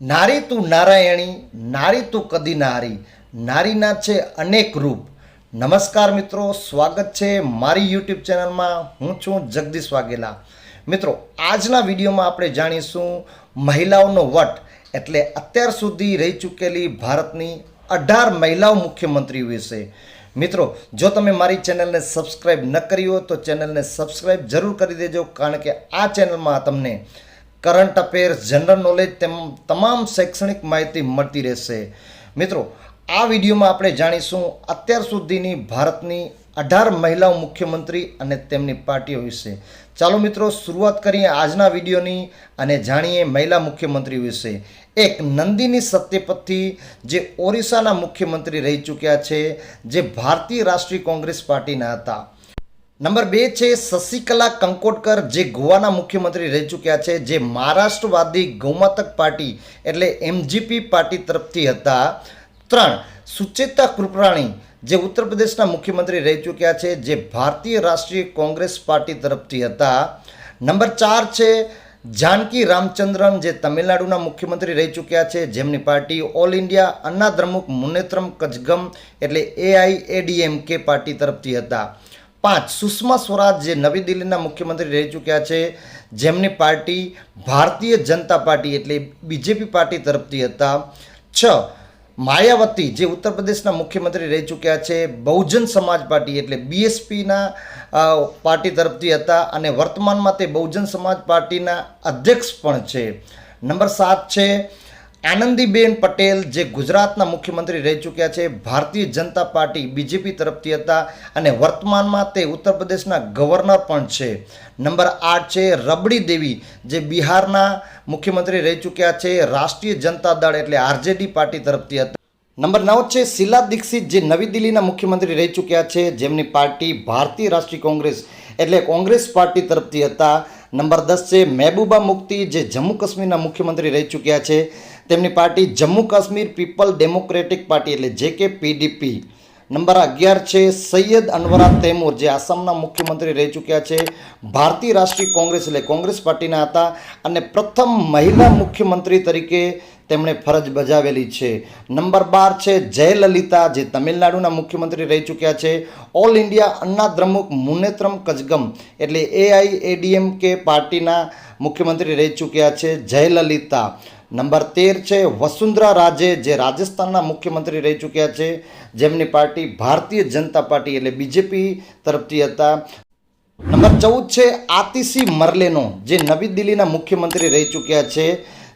નારી તું નારાયણી, નારી તું કદી નારી. નારીના છે અનેક રૂપ. નમસ્કાર મિત્રો, સ્વાગત છે મારી યુટ્યુબ ચેનલમાં. હું છું જગદીશ વાઘેલા. મિત્રો, આજના વિડીયોમાં આપણે જાણીશું મહિલાઓનો વટ. એટલે અત્યાર સુધી રહી ચૂકેલી ભારતની અઢાર મહિલાઓ મુખ્યમંત્રી વિશે. મિત્રો, જો તમે મારી ચેનલને સબસ્ક્રાઈબ ન કરી હો તો ચેનલને સબસ્ક્રાઈબ જરૂર કરી દેજો, કારણ કે આ ચેનલમાં તમને કરંટ અફેર્સ જનરલ નોલેજ તેમ તમામ શૈક્ષણિક માહિતી મળતી રહેશે. મિત્રો, આ વિડીયોમાં આપણે જાણીશું અત્યાર સુધીની ભારતની અઢાર મહિલાઓ મુખ્યમંત્રી અને તેમની પાર્ટીઓ વિશે. ચાલો મિત્રો, શરૂઆત કરીએ આજના વિડીયોની અને જાણીએ મહિલા મુખ્યમંત્રી વિશે. એક નંદિની સત્યપતિ જે ઓરિસ્સાના મુખ્યમંત્રી રહી ચૂક્યા છે, જે ભારતીય રાષ્ટ્રીય કોંગ્રેસ પાર્ટીના હતા. નંબર બે છે શશિકલા કંકોટકર, જે ગોવાના મુખ્યમંત્રી રહી ચૂક્યા છે, જે મહારાષ્ટ્રવાદી ગૌમાતક પાર્ટી એટલે એમજીપી પાર્ટી તરફથી હતા. ત્રણ, સુચેતા કૃપરાણી જે ઉત્તર પ્રદેશના મુખ્યમંત્રી રહી ચૂક્યા છે, જે ભારતીય રાષ્ટ્રીય કોંગ્રેસ પાર્ટી તરફથી હતા. નંબર ચાર છે જાનકી રામચંદ્રન, જે તમિલનાડુના મુખ્યમંત્રી રહી ચૂક્યા છે, જેમની party all India Anna Dramuk Munnetra Kazhagam એટલે એઆઈએડીએમકે પાર્ટી તરફથી હતા. પાંચ. સુષ્મા સ્વરાજ જે નવી દિલ્હીના મુખ્યમંત્રી રહી ચૂક્યા છે, જેમની પાર્ટી ભારતીય જનતા પાર્ટી એટલે બીજેપી પાર્ટી તરફથી હતા. છ. માયાવતી જે ઉત્તર પ્રદેશના મુખ્યમંત્રી રહી ચૂક્યા છે, બહુજન સમાજ પાર્ટી એટલે બીએસપીના પાર્ટી તરફથી હતા અને વર્તમાનમાં તે બહુજન સમાજ પાર્ટીના અધ્યક્ષ પણ છે. નંબર સાત છે આનંદીબેન પટેલ જે ગુજરાતના મુખ્યમંત્રી રહી ચૂક્યા છે, ભારતીય જનતા પાર્ટી બીજેપી તરફથી હતા અને વર્તમાનમાં તે ઉત્તર પ્રદેશના ગવર્નર પણ છે. નંબર આઠ છે રબડી દેવી, જે બિહારના મુખ્યમંત્રી રહી ચૂક્યા છે, રાષ્ટ્રીય જનતા દળ એટલે આરજેડી પાર્ટી તરફથી હતા. નંબર નવ છે શીલા દીક્ષિત, જે નવી દિલ્હીના મુખ્યમંત્રી રહી ચૂક્યા છે, જેમની પાર્ટી ભારતીય રાષ્ટ્રીય કોંગ્રેસ એટલે કોંગ્રેસ પાર્ટી તરફથી હતા. નંબર દસ છે મહેબૂબા મુફ્તી, જે જમ્મુ કાશ્મીરના મુખ્યમંત્રી રહી ચૂક્યા છે. તેમની party Jammu Kashmir people democratic party એટલે જે કે પીડીપી. નંબર અગિયાર છે, સૈયદ અનવરા તૈમૂર, જે આસામના મુખ્યમંત્રી રહી ચૂક્યા છે, ભારતીય રાષ્ટ્રીય કોંગ્રેસ એટલે કોંગ્રેસ પાર્ટીના હતા અને પ્રથમ મહિલા મુખ્યમંત્રી તરીકે તેમણે ફરજ બજાવેલી છે. નંબર બાર છે, જયલલિતા, જે તમિલનાડુના મુખ્યમંત્રી રહી ચૂક્યા છે, ઓલ ઇન્ડિયા અન્ના દ્રમુક મુનેત્રમ કજગમ એટલે એઆઈએડીએમકે પાર્ટીના મુખ્યમંત્રી રહી ચૂક્યા છે જયલલિતા. નંબર તેર છે, વસુંધરા રાજે જે રાજસ્થાનના મુખ્યમંત્રી રહી ચૂક્યા છે, જેમની પાર્ટી ભારતીય જનતા પાર્ટી એટલે બીજેપી તરફથી હતા. નંબર ચૌદ છે, આતિશી મરલેનો, જે નવી દિલ્હીના મુખ્યમંત્રી રહી ચૂક્યા છે,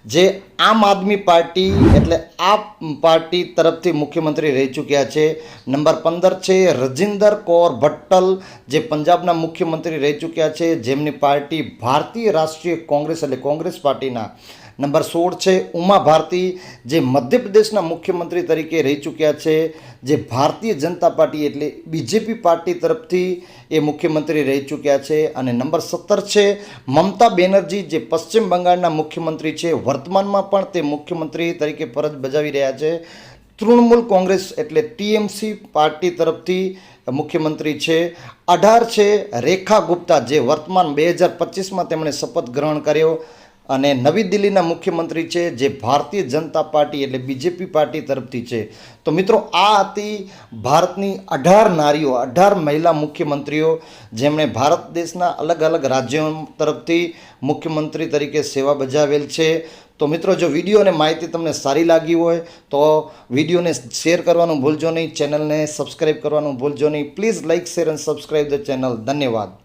જે આમ આદમી પાર્ટી એટલે આ પાર્ટી તરફથી મુખ્યમંત્રી રહી ચૂક્યા છે. નંબર પંદર છે, રજિંદર કૌર ભટ્ટલ, જે પંજાબના મુખ્યમંત્રી રહી ચૂક્યા છે, જેમની પાર્ટી ભારતીય રાષ્ટ્રીય કોંગ્રેસ એટલે કોંગ્રેસ પાર્ટીના નંબર સોળ છે, ઉમા ભારતી, જે મધ્યપ્રદેશના મુખ્યમંત્રી તરીકે રહી ચૂક્યા છે, જે ભારતીય જનતા પાર્ટી એટલે બીજેપી પાર્ટી તરફથી એ મુખ્યમંત્રી રહી ચૂક્યા છે. અને નંબર સત્તર છે, મમતા બેનર્જી, જે પશ્ચિમ બંગાળના મુખ્યમંત્રી છે, વર્તમાનમાં પણ તે મુખ્યમંત્રી તરીકે ફરજ બજાવી રહ્યા છે. તૃણમૂલ કોંગ્રેસ એટલે ટીએમસી પાર્ટી તરફથી મુખ્યમંત્રી છે. અઢાર છે, રેખા ગુપ્તા, જે વર્તમાન બે હજાર પચીસમાં તેમણે શપથ ગ્રહણ કર્યો. અને નવી દિલ્હીના મુખ્યમંત્રી છે, જે ભારતીય જનતા પાર્ટી એટલે બીજેપી પાર્ટી તરફથી છે. તો મિત્રો, આ હતી ભારતની અઢાર નારીઓ, અઢાર મહિલા મુખ્યમંત્રીઓ, જેમણે ભારત દેશના અલગ અલગ રાજ્યો તરફથી મુખ્યમંત્રી તરીકે સેવા બજાવેલ છે. તો મિત્રો, જો વીડિયો અને માહિતી તમને સારી લાગી હોય, તો વિડીયોને શેર કરવાનું ભૂલજો નહીં, ચેનલને સબસ્ક્રાઈબ કરવાનું ભૂલજો નહીં. Please like, share and subscribe the channel. ધન્યવાદ.